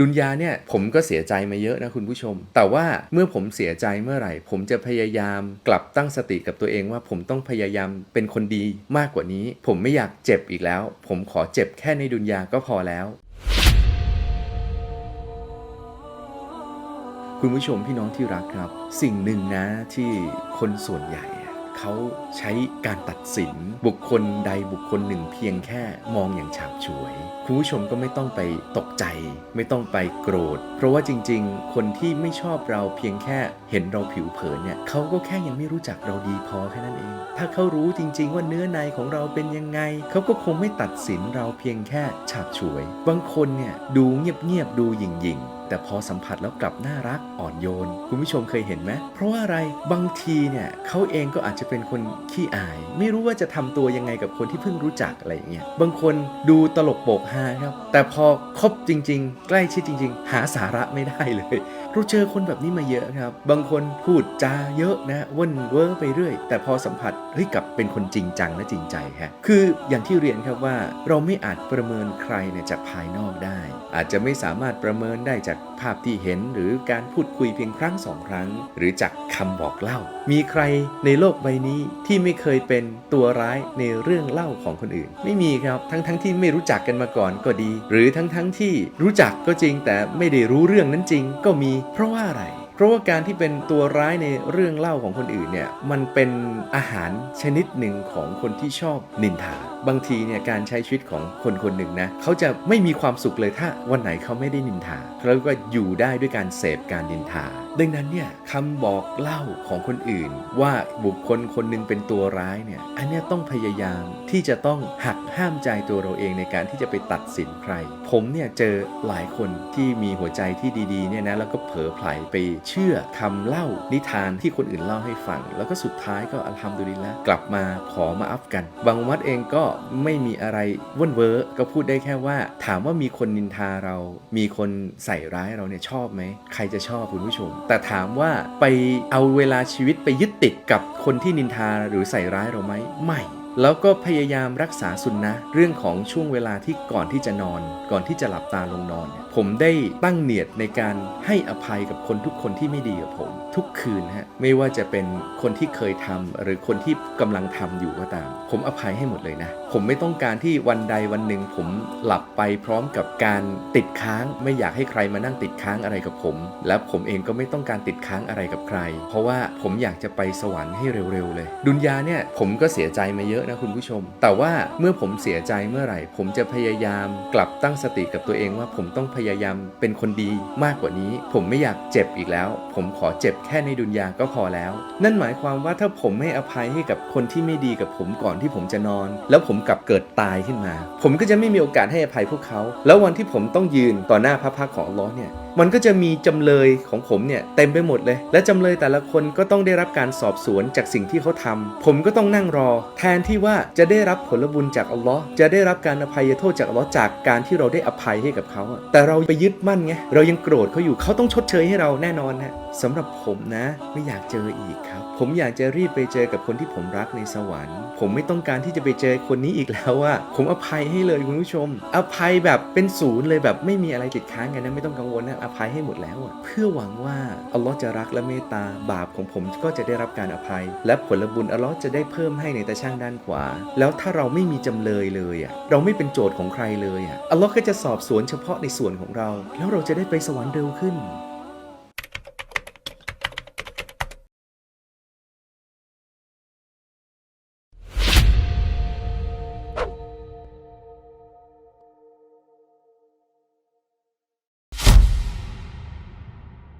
ดุนยาเนี่ยผมก็เสียใจมาเยอะนะคุณผู้ชม แต่ว่าเมื่อผมเสียใจเมื่อไหร่ ผมจะพยายามกลับตั้งสติกับตัวเองว่าผมต้องพยายามเป็นคนดีมากกว่านี้ ผมไม่อยากเจ็บอีกแล้ว ผมขอเจ็บแค่ในดุนยาก็พอแล้วคุณผู้ชมพี่น้องที่รักครับ สิ่งหนึ่งนะที่คนส่วนใหญ่ เขาใช้การตัดสินบุคคลใดบุคคลหนึ่งเพียงแค่มองอย่างฉาบฉวย คุณผู้ชมก็ไม่ต้องไปตกใจ ไม่ต้องไปโกรธ เพราะว่าจริง ๆ คนที่ไม่ชอบเราเพียงแค่เห็นเราผิวเผินเนี่ยเขาก็แค่ยังไม่รู้จักเราดีพอแค่นั้นเอง ถ้าเขารู้จริง ๆ ว่าเนื้อในของเราเป็นยังไง เขาก็คงไม่ตัดสินเราเพียงแค่ฉาบฉวย บางคนเนี่ยดูเงียบๆดูหยิ่งๆ แต่พอสัมผัสแล้วกลับน่ารักอ่อนโยน คุณผู้ชมเคยเห็นไหมเพราะว่าอะไรบางทีเนี่ยเขาเองก็อาจจะเป็นคนขี้อาย ไม่รู้ว่าจะทำตัวยังไงกับคนที่เพิ่งรู้จักอะไรอย่างเงี้ยบางคนดูตลกโปกฮาครับ แต่พอคบจริง ๆ ใกล้ชิดจริง ๆ หาสาระไม่ได้เลยเราเจอคนแบบนี้มาเยอะครับ บางคนพูดจาเยอะนะว่นเวอร์ไปเรื่อย แต่พอสัมผัสเฮ้ยกับเป็นคนจริงจังและจริงใจฮะคืออย่างที่เรียนครับว่าเราไม่อาจประเมินใครเนี่ยจากภายนอกได้ อาจจะไม่สามารถประเมินได้จากภาพที่เห็นหรือการพูดคุยเพียงครั้งสองครั้ง หรือจากคำบอกเล่า มีใครในโลกใบนี้ที่ไม่เคยเป็นตัวร้ายในเรื่องเล่าของคนอื่น ไม่มีครับทั้งทั้งๆที่ไม่รู้จักกันมาก่อนก็ดี หรือทั้งทั้งๆที่รู้จักก็จริง แต่ไม่ได้รู้เรื่องนั้นจริง ก็มี เพราะว่าอะไรเพราะว่าการที่เป็นตัวร้ายในเรื่องเล่าของคนอื่นเนี่ย มันเป็นอาหารชนิดหนึ่งของคนที่ชอบนินทาบางทีเนี่ยการใช้ชีวิตของคนคนหนึ่งนะเขาจะไม่มีความสุขเลยถ้าวันไหนเขาไม่ได้นินทาเขาก็อยู่ได้ด้วยการเสพการนินทา ดังนั้นเนี่ยคำบอกเล่าของคนอื่น ว่าบุคคลคนหนึ่งเป็นตัวร้ายเนี่ยอันนี้ต้องพยายามที่จะต้องหักห้ามใจตัวเราเองในการที่จะไปตัดสินใคร ผมเนี่ยเจอหลายคนที่มีหัวใจที่ดีๆเนี่ยนะแล้วก็เผลอไผลไปเชื่อคำเล่านิทานที่คนอื่นเล่าให้ฟัง แล้วก็สุดท้ายก็อัลฮัมดุลิลละกลับมาขอมาอัฟกัน บางวัดเองก็ไม่มีอะไรว่นเวอร์ก็พูดได้แค่ว่า ถามว่ามีคนนินทาเรา มีคนใส่ร้ายเราเนี่ยชอบไหม ใครจะชอบคุณผู้ชม แต่ถามว่าไปเอาเวลาชีวิตไปยึดติดกับคนที่นินทาหรือใส่ร้ายเราไหมไม่ แล้วก็พยายามรักษาสุนนะเรื่องของช่วงเวลาที่ก่อนที่จะนอน ก่อนที่จะหลับตาลงนอนเนี่ยผมได้ตั้งเนียดในการให้อภัยกับคนทุกคนที่ไม่ดีกับผม ทุกคืนฮะไม่ว่าจะเป็นคนที่เคยทำหรือคนที่กำลังทำอยู่ก็ตาม ผมอภัยให้หมดเลยนะ ผมไม่ต้องการที่วันใดวันหนึ่งผมหลับไปพร้อมกับการติดค้าง ไม่อยากให้ใครมานั่งติดค้างอะไรกับผม และผมเองก็ไม่ต้องการติดค้างอะไรกับใคร เพราะว่าผมอยากจะไปสวรรค์ให้เร็วๆเลย ดุนยาเนี่ยผมก็เสียใจมาเยอะนะคุณผู้ชม แต่ว่าเมื่อผมเสียใจเมื่อไหร่ ผมจะพยายามกลับตั้งสติกับตัวเองว่าผมต้องพยายามเป็นคนดีมากกว่านี้ ผมไม่อยากเจ็บอีกแล้ว ผมขอเจ็บแค่ในดุนยาก็พอแล้ว นั่นหมายความว่าถ้าผมไม่อภัยให้กับคนที่ไม่ดีกับผมก่อนที่ผมจะนอน แล้วผมกลับเกิดตายขึ้นมา ผมก็จะไม่มีโอกาสให้อภัยพวกเขา แล้ววันที่ผมต้องยืนต่อหน้าพระพักตร์ของอัลลอฮ์เนี่ย มันก็จะมีจำเลยของผมเนี่ยเต็มไปหมดเลย และจำเลยแต่ละคนก็ต้องได้รับการสอบสวนจากสิ่งที่เขาทำผมก็ต้องนั่งรอ แทนที่ว่าจะได้รับผลบุญจากอัลลอฮ์จะได้รับการอภัยโทษจากอัลลอฮ์จากการที่เราได้อภัยให้กับเขาอะแต่เราไปยึดมั่นไงเรายังโกรธเขาอยู่เขาต้องชดเชยให้เราแน่นอนฮะสำหรับผมนะ ไม่อยากเจออีกครับ ผมอยากจะรีบไปเจอกับคนที่ผมรักในสวรรค์ ผมไม่ต้องการที่จะไปเจอคนนี้อีกแล้วว่าผมอภัยให้เลยคุณผู้ชม อภัยแบบเป็นศูนย์เลยแบบไม่มีอะไรติดค้างกันนะไม่ต้องกังวลนะภัยให้หมดแล้วอะเพื่อหวังว่าอัลลอฮ์จะรักและเมตตาบาปของผมก็จะได้รับการอภัย และผลบุญอัลลอฮ์จะได้เพิ่มให้ในตาช่างด้านขวา แล้วถ้าเราไม่มีจำเลยเลยอะเราไม่เป็นโจทย์ของใครเลยอะอัลลอฮ์ก็จะสอบสวนเฉพาะในส่วนของเรา แล้วเราจะได้ไปสวรรค์เร็วขึ้น